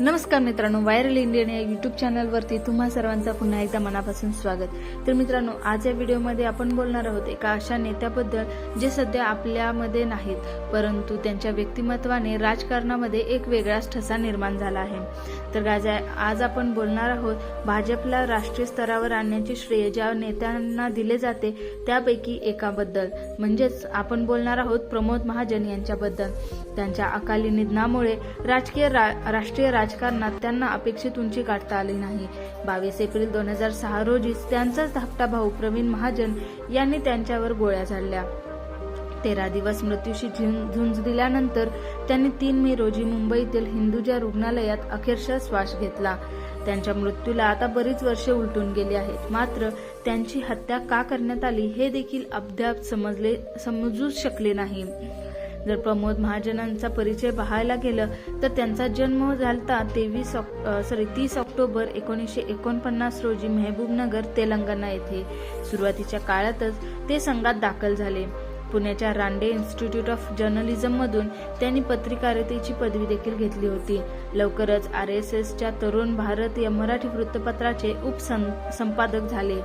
नमस्कार मित्रांनो viral Indian या युट्यूब चॅनलवरती तुम्हा सर्वांचं पुन्हा एकदा मनापासून स्वागत. तर मित्रांनो आज या व्हिडिओमध्ये आपण बोलणार आहोत एका अशा नेत्याबद्दल जे सध्या आपल्यामध्ये नाहीत परंतु त्यांच्या व्यक्तिमत्वाने राजकारणामध्ये एक वेगळाच ठसा निर्माण झाला आहे. तर आज आज आपण बोलणार आहोत भाजपला राष्ट्रीय स्तरावर आणण्याचे श्रेय ज्या नेत्यांना दिले जाते त्यापैकी एकाबद्दल. म्हणजेच आपण बोलणार आहोत प्रमोद महाजन यांच्याबद्दल. त्यांच्या अकाली निधनामुळे राजकीय रा- राष्ट्रीय राजकारणात त्यांना अपेक्षित उंची गाठता आली नाही. बावीस एप्रिल दोन हजार सहा रोजीच त्यांचाच धाकटा भाऊ प्रवीण महाजन यांनी त्यांच्यावर गोळ्या झाडल्या. तेरा दिवस मृत्यूशी झुंज दिल्यानंतर त्यांनी तीन मे रोजी मुंबईतील हिंदुजा रुग्णालयात अखेरशा श्वास घेतला. त्यांच्या मृत्यूला आता बरीच वर्षे उलटून गेली आहेत. मात्र त्यांची हत्या का करण्यात आली हे देखील अद्याप समजले समजूच शकले नाही. जर प्रमोद महाजनांचा परिचय पाहायला गेलं तर त्यांचा जन्म झालता तेवीस सॉरी तीस ऑक्टोबर एकोणीसशे एकोणपन्नास रोजी मेहबूबनगर तेलंगणा येथे. सुरुवातीच्या काळातच ते संघात दाखल झाले. पुण्याच्या रांडे इन्स्टिट्यूट ऑफ जर्नलिझममधून त्यांनी पत्रकारितेची पदवी देखील घेतली होती. लवकरच आर एस एसच्या तरुण भारत या मराठी वृत्तपत्राचे उपसंपादक झाले.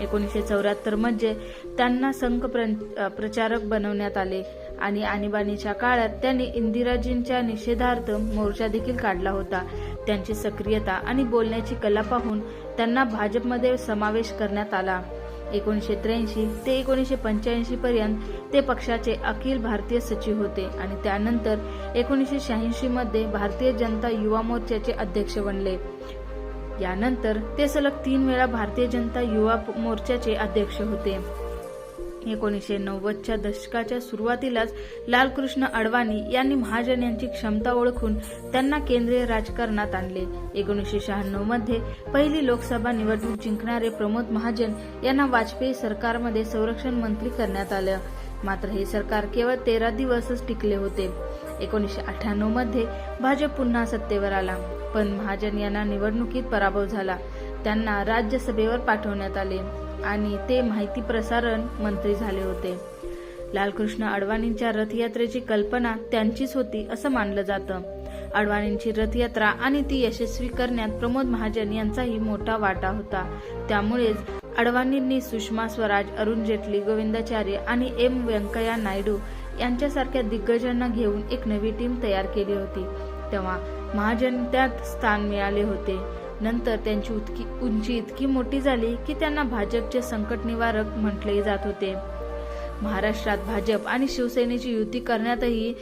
एकोणीसशे चौऱ्याहत्तरमध्ये त्यांना संघ प्र- प्रचारक बनवण्यात आले. आणि आणीबाणीच्या काळात त्यांनी इंदिराजींच्या निषेधार्थ मोर्चा देखील काढला होता. त्यांची सक्रियता आणि बोलण्याची कला पाहून त्यांना भाजपमध्ये समावेश करण्यात आला. एकोणीसशे त्र्याऐंशी ते एकोणीसशे पंच्याऐंशी पर्यंत ते पक्षाचे अखिल भारतीय सचिव होते आणि त्यानंतर एकोणीसशे शहाऐंशी मध्ये भारतीय जनता युवा मोर्चाचे अध्यक्ष बनले. यानंतर ते सलग तीन वेळा भारतीय जनता युवा मोर्चाचे अध्यक्ष होते. एकोणीसशे नव्वदच्या दशकाच्या सुरुवातीलाच लालकृष्ण अडवाणी यांनी महाजन यांची क्षमता ओळखून त्यांना केंद्रीय राजकारणात आणले. एकोणीसशे शहाण्णवमध्ये पहिली लोकसभा निवडणूक जिंकणारे प्रमोद महाजन यांना वाजपेयी सरकारमध्ये संरक्षण मंत्री करण्यात आलं. मात्र हे सरकार केवळ तेरा दिवसच टिकले होते. एकोणीसशे अठ्ठ्याण्णवमध्ये भाजप पुन्हा सत्तेवर आला पण महाजन यांना निवडणुकीत पराभव झाला. त्यांना राज्यसभेवर पाठवण्यात आले. आणि ते माहिती प्रसारण मंत्री झाले होते. लालकृष्ण अडवाणींच्या रथयात्रेची कल्पना त्यांचीच होती असं मानलं जातं. अडवाणींची रथयात्रा आणि ती यशस्वी करण्यात प्रमोद महाजन यांचाही मोठा वाटा होता. त्यामुळेच अडवाणींनी सुषमा स्वराज अरुण जेटली गोविंदाचार्य आणि एम व्यंकय्या नायडू यांच्यासारख्या दिग्गजांना घेऊन एक नवी टीम तयार केली होती. तेव्हा महाजन त्यात स्थान मिळाले होते. नंतर त्यांची उतकी उंची इतकी मोठी झाली की त्यांना भाजपचे संकट निवारक म्हटले जात होते. महाराष्ट्रात भाजप आणि शिवसेनेची युती करण्यातही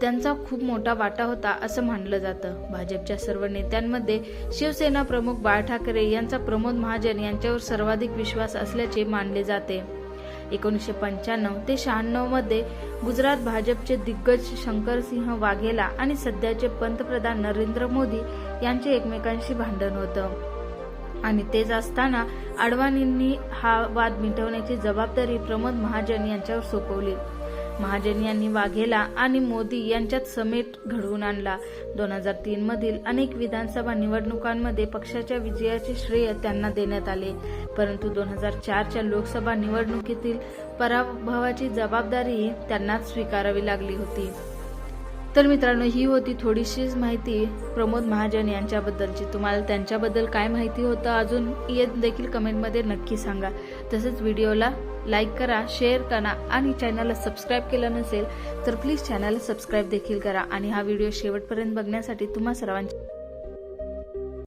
त्यांचा खूप मोठा वाटा होता असं मानलं जातं. भाजपच्या सर्व नेत्यांमध्ये शिवसेना प्रमुख बाळ ठाकरे यांचा प्रमोद महाजन यांच्यावर सर्वाधिक विश्वास असल्याचे मानले जाते. एकोणीसशे पंच्याण्णव ते शहाण्णवमध्ये गुजरात भाजपचे दिग्गज शंकरसिंह वाघेला आणि सध्याचे पंतप्रधान नरेंद्र मोदी यांचे एकमेकांशी भांडण होतं. आणि तेच असताना अडवाणींनी हा वाद मिटवण्याची जबाबदारी प्रमोद महाजन यांच्यावर सोपवली. महाजन यांनी वाघेला आणि मोदी यांच्यात समेट घडवून आणला. दोन हजार तीन मधील अनेक विधानसभा निवडणुकांमध्ये पक्षाच्या विजयाचे श्रेय त्यांना देण्यात आले. परंतु दोन हजार चारच्या लोकसभा निवडणुकीतील पराभवाची जबाबदारीही त्यांनाच स्वीकारावी लागली होती. तर मित्रांनो ही होती थोडीशीच माहिती प्रमोद महाजन यांच्याबद्दलची. तुम्हाला त्यांच्याबद्दल काय माहिती होतं अजून येत देखील कमेंटमध्ये नक्की सांगा. तसंच व्हिडिओला लाईक करा शेअर करा आणि चॅनलला सबस्क्राईब केलं नसेल तर प्लीज चॅनलला सबस्क्राईब देखील करा. आणि हा व्हिडिओ शेवटपर्यंत बघण्यासाठी तुम्हा सर्वांची